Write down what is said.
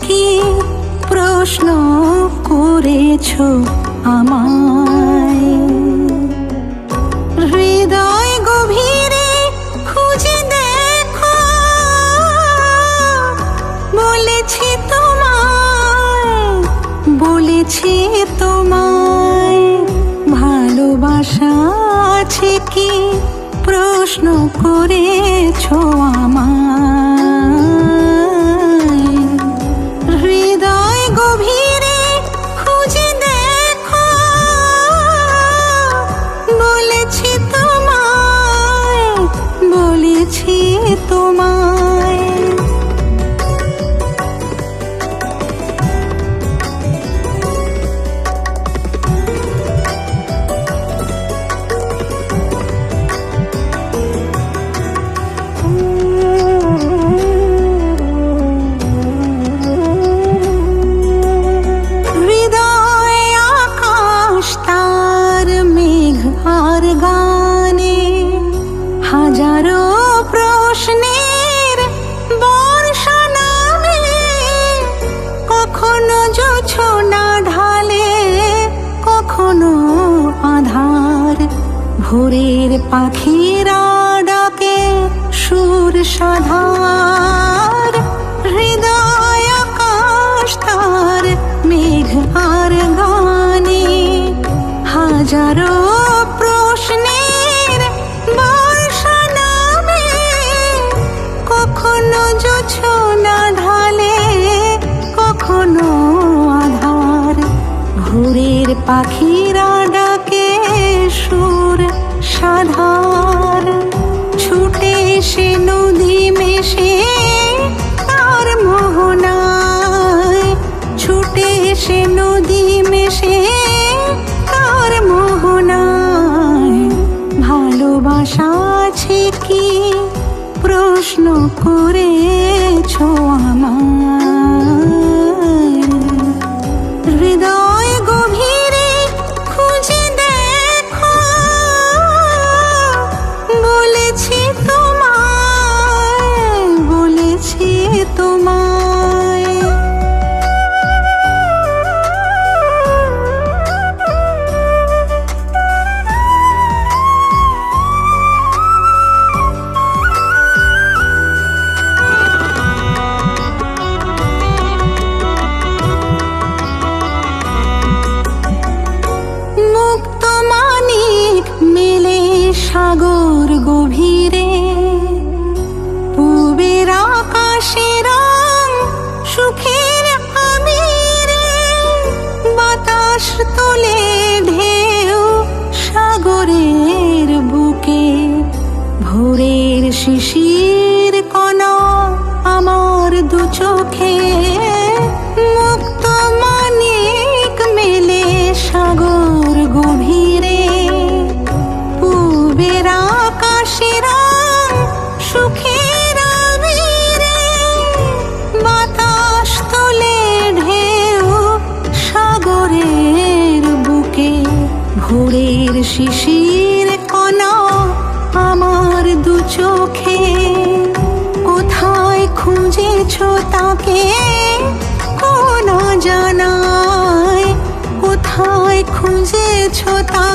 কি? প্রশ্ন করেছ আমায়। হৃদয় গভীরে খুঁজে দেখো। বলেছি তোমায় বলেছি তোমায়। ভালোবাসা আছে কি? প্রশ্ন করেছ আমায়। ভোরের পাখিরা ডাকে সুর সাধার, হৃদয় আকাশ তার মেঘ আর গানে হাজারো প্রশ্নের বর্ষা নামে কখনো জোছনা ঢালে, কখনো আধার। ভোরের পাখিরা ডাকে প্রশ্ন করেছ আমায়? আকাশে রং সুখের আমির বাতাস তোলে ঢেউ সাগরের বুকে ভোরের শিশির ভোরের শিশির কণা আমার দু চোখে। কোথায় খুঁজেছ তাকে? কোন জানায়। কোথায় খুঁজেছ তাকে?